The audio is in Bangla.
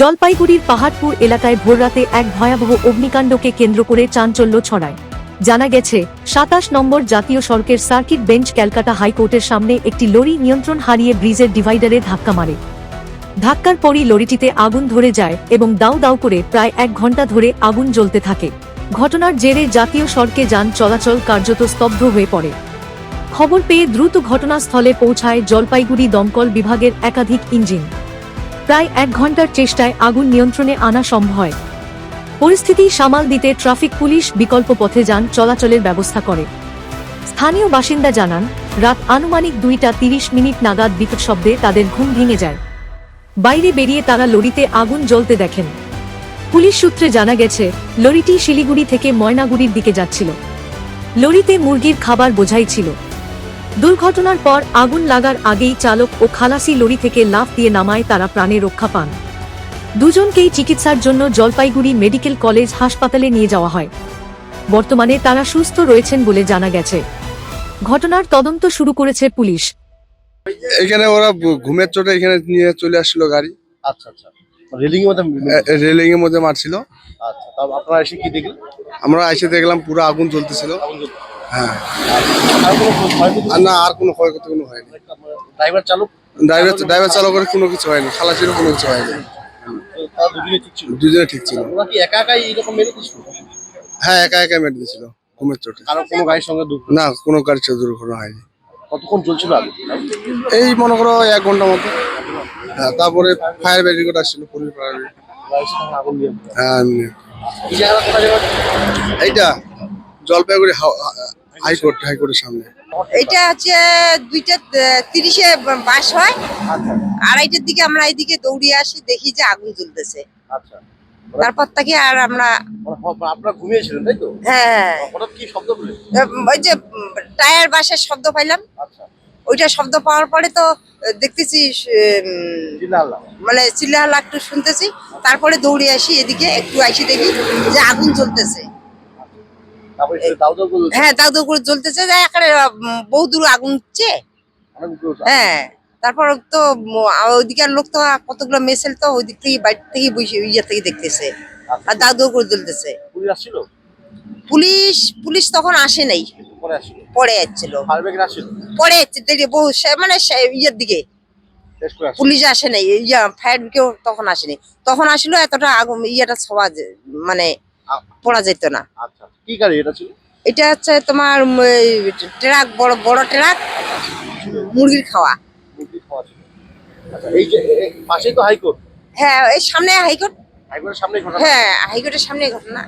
জলপাইগুড়ির পাহাড়পুর এলাকায় ভোররাতে এক ভয়াবহ অগ্নিকাণ্ডকে কেন্দ্র করে চাঞ্চল্য ছড়ায়। জানা গেছে, সাতাশ নম্বর জাতীয় সড়কের সার্কিট বেঞ্চ ক্যালকাটা হাইকোর্টের সামনে একটি লরি নিয়ন্ত্রণ হারিয়ে ব্রিজের ডিভাইডারে ধাক্কা মারে। ধাক্কার পরই লরিটিতে আগুন ধরে যায় এবং দাউ দাউ করে প্রায় এক ঘণ্টা ধরে আগুন জ্বলতে থাকে। ঘটনার জেরে জাতীয় সড়কে যান চলাচল কার্যত স্তব্ধ হয়ে পড়ে। খবর পেয়ে দ্রুত ঘটনাস্থলে পৌঁছায় জলপাইগুড়ি দমকল বিভাগের একাধিক ইঞ্জিন। প্রায় এক ঘণ্টার চেষ্টায় আগুন নিয়ন্ত্রণে আনা সম্ভব পরিস্থিতি সামাল দিতে ট্রাফিক পুলিশ বিকল্প পথে যান, চলাচলের ব্যবস্থা করে। স্থানীয় বাসিন্দা জানান, রাত আনুমানিক দুইটা তিরিশ মিনিট নাগাদ বিকট শব্দে তাদের ঘুম ভেঙে যায়। বাইরে বেরিয়ে তারা লরিতে আগুন জ্বলতে দেখেন। পুলিশ সূত্রে জানা গেছে, লরিটি শিলিগুড়ি থেকে ময়নাগুড়ির দিকে যাচ্ছিল। লরিতে মুরগির খাবার বোঝাই ছিল। দুর্ঘটনার পর আগুন লাগার আগেই চালক ও খালাসি লরি থেকে লাফ দিয়ে নামায় তারা প্রাণে রক্ষা পান। দুজনকেই চিকিৎসার জন্য জলপাইগুড়ি মেডিকেল কলেজ হাসপাতালে নিয়ে যাওয়া হয়। বর্তমানে তারা সুস্থ রয়েছেন বলে জানা গেছে। ঘটনার তদন্ত শুরু করেছে পুলিশ। এখানে ওরা ঘুমের চোটে এখানে নিয়ে চলে আসছিল গাড়ি। আচ্ছা আচ্ছা। রেলিং এর মধ্যে রেলিং এর মধ্যে মারছিল। আচ্ছা আপনারা এসে কি দেখলেন? আমরা এসে দেখলাম পুরো আগুন জ্বলতেছিল। হ্যাঁ। আর আর না আর কোনো ক্ষয়ক্ষতি কোনো হয়নি। ড্রাইভার চালক? ড্রাইভার ড্রাইভার চালকের কোনো কিছু হয়নি খালাসিরও কোনো কিছু হয়নি। দুজনে ঠিক ছিল? একা একাই এরকম মেরে দিচ্ছিল হ্যাঁ একা একা মেরে দিয়েছিল ঘুমের চোটে। কারও কোনো গাড়ির সঙ্গে না কোনো গাড়ির সাথে দুর্ঘটনা হয়নি। কতক্ষণ চলছিল আগে? এই মনে করো এক ঘণ্টা মতো। হ্যাঁ তারপরে ফায়ার ব্রিগেড আসছিল পুলিশ ফায়ার হ্যাঁ এইটা জলপাইগুড়ি হাইকোর্ট হাইকোর্টের সামনে। এটা হচ্ছে দুইটা তিরিশে বাস হয়। আচ্ছা। আড়াইটার দিকে আমরা এইদিকে দৌড়িয়ে আসি দেখি যে আগুন জ্বলতেছে। আচ্ছা। তারপর থেকে আর আমরা মানে আপনারা ঘুমিয়েছিলেন তাই তো? হ্যাঁ। হঠাৎ কি শব্দ পেলেন ওই যে টায়ার বাসের শব্দ পাইলাম। আচ্ছা। ওইটা শব্দ পাওয়ার পরে তো দেখতেছি মানে চিল্লাহাল্লা একটু শুনতেছি। তারপরে দৌড়ে আসি এদিকে একটু আসি দেখি যে আগুন জ্বলতেছে তারপরে সে দাউ দাউ করে হ্যাঁ দাউ দাউ করে জ্বলতেছে যে এখানে বহু দূর আগুন দূর হ্যাঁ তারপর তো উম, ওইদিকের লোক তো পতগুলো মেসেল তো ওই দিক থেকে বাইরে থেকে বসে ইয়ে থেকে দেখতেছে। আর দাউ দাউ করে জ্বলতেছে পুলিশ পুলিশ তখন আসে নাই। পরে আসছিল। পরে বহু সে- মানে ইয়ের দিকে। পুলিশ আসে নাই ইয়া ফায়ার কেউ তখন আসেনি। তখন আসলো এতটা আগুন ইয়েটা সবা যে- মানে পড়া যেত না। আচ্ছা কি গাড়ি এটা ছিল? এটা হচ্ছে তোমার এই ট্রাক বড় বড় ট্রাক মুরগির খাওয়া। মুরগি খাওয়া ছিল। আচ্ছা এই যে এ- এ- পাশেই তো হাইকোর্ট। হ্যাঁ এই সামনে হাইকোর্ট। হাইকোর্টের সামনে ঘটনা। হ্যাঁ হাইকোর্টের সামনে ঘটনা।